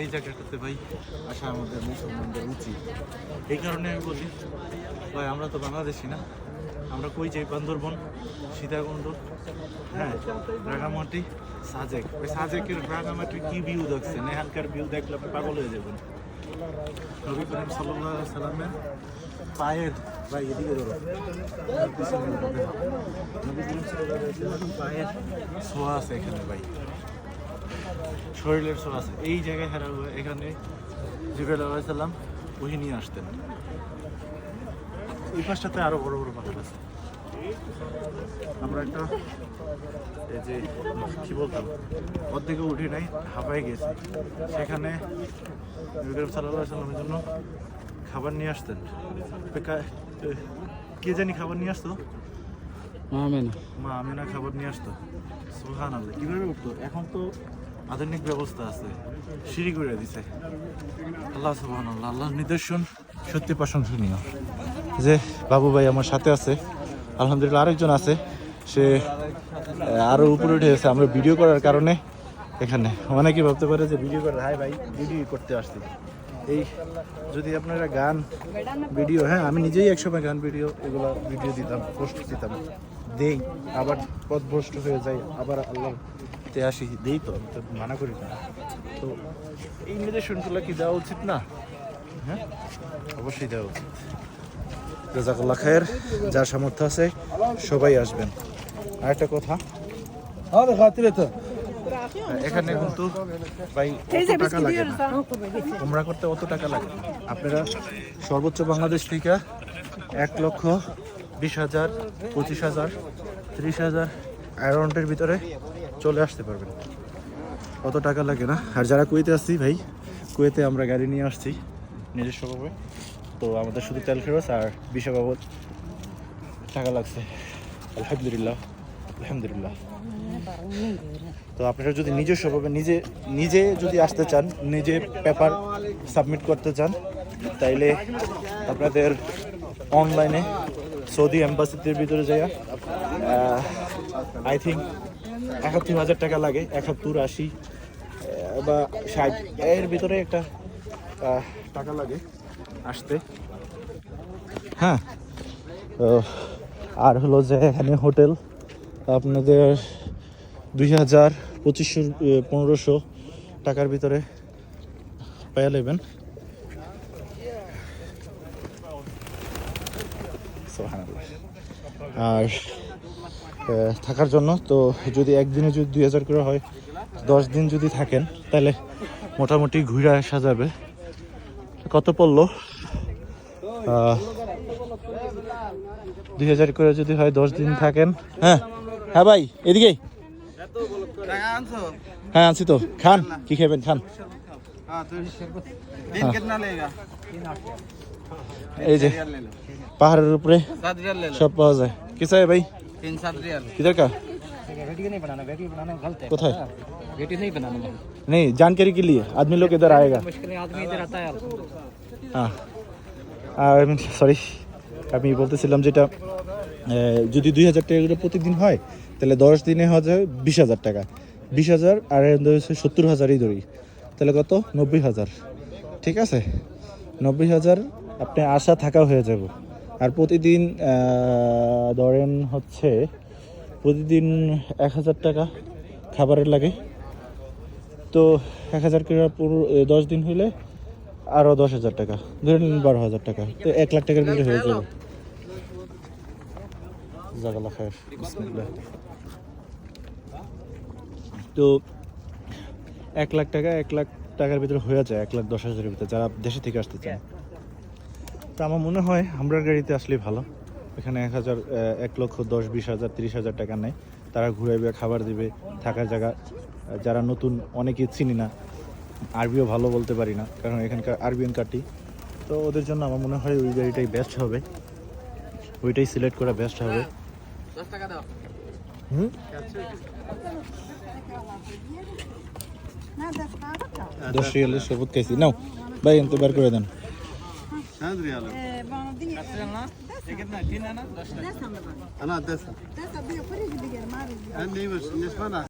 এই জায়গাটাতে ভাই আসা আমাদের মুসলমানদের উচিত এই কারণে আমি বলি, ভাই, আমরা তো বাংলাদেশি না। আমরা কই যাই? বান্দরবন, সীতাকুণ্ড হ্যাঁ রাঙামাটি, সাজেক। ওই সাজেকের রাঙামাটির কি ভিউ দেখছেন? এখানকার ভিউ দেখলে আপনি পাগল হয়ে যাবেন। নবী করিম সাল্লাহ সাল্লামের পায়ের, ভাই, এদিকে ধরো। নবী করিম আলাইহি পায়ের ছোঁয়া আছে এখানে, ভাই। শরীরের ছোঁয়া আছে। এই জায়গায় হেরা হয়ে এখানে জিবরাইল আলাইহিস সালাম ওহি নিয়ে আসতেন। এই পাশটাতে আরও বড় বড় পাহাড় আছে। আমরা একটা এই যে কি বলতাম, অর্ধেকে উঠি নাই হাঁপাই গেছি। সেখানে করিম সাল্লামের জন্য খাবার নিয়ে আসতেন। কে জানি খাবার নিয়ে আসতো। আমেন মা আমিনা খাবার নিয়ে আসতো। সুহান আল্লাহ কীভাবে উঠতো? এখন তো আধুনিক ব্যবস্থা আছে। সিঁড়ি করে দিছে। আল্লাহ সুহান আল্লাহ আল্লাহর নিদর্শন সত্যি প্রশংসনীয়। যে বাবু ভাই আমার সাথে আছে আলহামদুলিল্লাহ আরেকজন আছে। সে আহ, আরও উপরে উঠে গেছে। আমরা ভিডিও করার কারণে এখানে। অনেকে ভাবতে পারে যে ভিডিও করে হাই ভাই ভিডিও করতে আসছি। এই যদি আপনারা গান ভিডিও হ্যাঁ আমি নিজেই একসময় গান ভিডিও এগুলো ভিডিও দিতাম পোস্ট দিতাম। দেই আবার পথভ্রষ্ট হয়ে যাই আবার আল্লাহ তে আসি দেই তো আমি তো মানা করি না। তো এই নির্দেশনগুলো কি দেওয়া উচিত না? হ্যাঁ? অবশ্যই দেওয়া উচিত। জাজাকাল্লা খায়ের যার সামর্থ্য আছে সবাই আসবেন। আর একটা কথা এখানে কিন্তু ভাই টাকা লাগে না। তোমরা করতে অত টাকা লাগে আপনারা সর্বোচ্চ বাংলাদেশ থেকে এক লক্ষ বিশ হাজার, পঁচিশ হাজার, ত্রিশ হাজার অ্যারাউন্ডের ভিতরে চলে আসতে পারবেন। অত টাকা লাগে না? আর যারা কুয়েতে আসছি ভাই, কুয়েতে আমরা গাড়ি নিয়ে আসছি নিজস্বভাবে তো আমাদের শুধু তেল খরচ আর বিষা বাবদ টাকা লাগছে। আলহামদুলিল্লাহ আলহামদুলিল্লাহ। তো আপনারা যদি নিজস্বভাবে নিজে নিজে যদি আসতে চান, নিজে পেপার সাবমিট করতে চান, তাইলে আপনাদের অনলাইনে সৌদি এম্বাসিতে ভিতরে যাইয়া আই থিঙ্ক একাত্তর হাজার টাকা লাগে, একাত্তর, আশি বা ষাট, এর ভিতরে একটা টাকা লাগে আসতে। হ্যাঁ আর হলো যে এখানে হোটেল, আপনাদের দুই হাজার পঁচিশশো পনেরোশো টাকার ভিতরে পেয়ে নেবেন আর থাকার জন্য তো যদি একদিনে যদি দুই হাজার করে হয়, দশ দিন যদি থাকেন, তাহলে মোটামুটি ঘুরে আসা যাবে। কত পড়ল? দুই হাজার করে যদি হয় দশ দিন থাকেন হ্যাঁ হ্যাঁ ভাই এদিকেই হ্যাঁ আনছি তো। খান, কি খাবেন, খান। हाँ तो दिन कितना लेगा এই যে रियल ले लो পাহাড়ের উপরে सात रियल ले लो সব পাওয়া যায় কি চাই ভাই तीन सात रियल किधर का वीडियो नहीं बनाना वीडियो बनाना गलत है কোথায় वीडियो नहीं बनाना नहीं जानकारी के लिए आदमी लोग इधर आएगा मुश्किल आदमी इधर आता है হ্যাঁ আর সরি আমি বলতেছিলাম যেটা এ, যদি দুই হাজার টাকা করে প্রতিদিন হয় তাহলে দশ দিনে হচ্ছে বিশ হাজার টাকা বিশ হাজার আর এর মধ্যে হচ্ছে সত্তর হাজারই ধরি তাহলে কত নব্বই হাজার ঠিক আছে নব্বই হাজার আপনি আশা থাকা হয়ে যাব। আর প্রতিদিন ধরেন হচ্ছে প্রতিদিন এক হাজার টাকা খাবারের লাগে। তো এক হাজার করে পুরো দশ দিন হইলে আরও দশ হাজার টাকা, ধরে নিন বারো হাজার টাকা। তো এক লাখ টাকার ভিতরে হয়ে যাবে। তো এক লাখ টাকা, এক লাখ টাকার ভিতরে হয়ে যায়, এক লাখ দশ হাজারের ভিতরে, যারা দেশে থেকে আসতে চায়। তো আমার মনে হয় আমরার গাড়িতে আসলেই ভালো। এখানে এক হাজার এক লক্ষ দশ বিশ হাজার তিরিশ হাজার টাকা নেয়। তারা ঘুরাইবে খাবার দিবে থাকার জায়গা। যারা নতুন অনেকে চিনি না। আরবিও ভালো বলতে পারি না কারণ এখানকার আরবিয়ান কাটি। তো ওদের জন্য আমার মনে হয় ওই গাড়িটাই বেস্ট হবে। ওইটাই সিলেক্ট করা বেস্ট হবে। হুম? দশ রিয়ালের শপথ খাইছি। নাও ভাই এন্ত বার করে দেন। Nedir yani? Ee, bana değil. Kaç lira lan? Tekrar ne? Tin ana? Desen de bana. Ana desen. Desen bir yukarı gibi gelmem. Ben neyim olsun? Nesmana.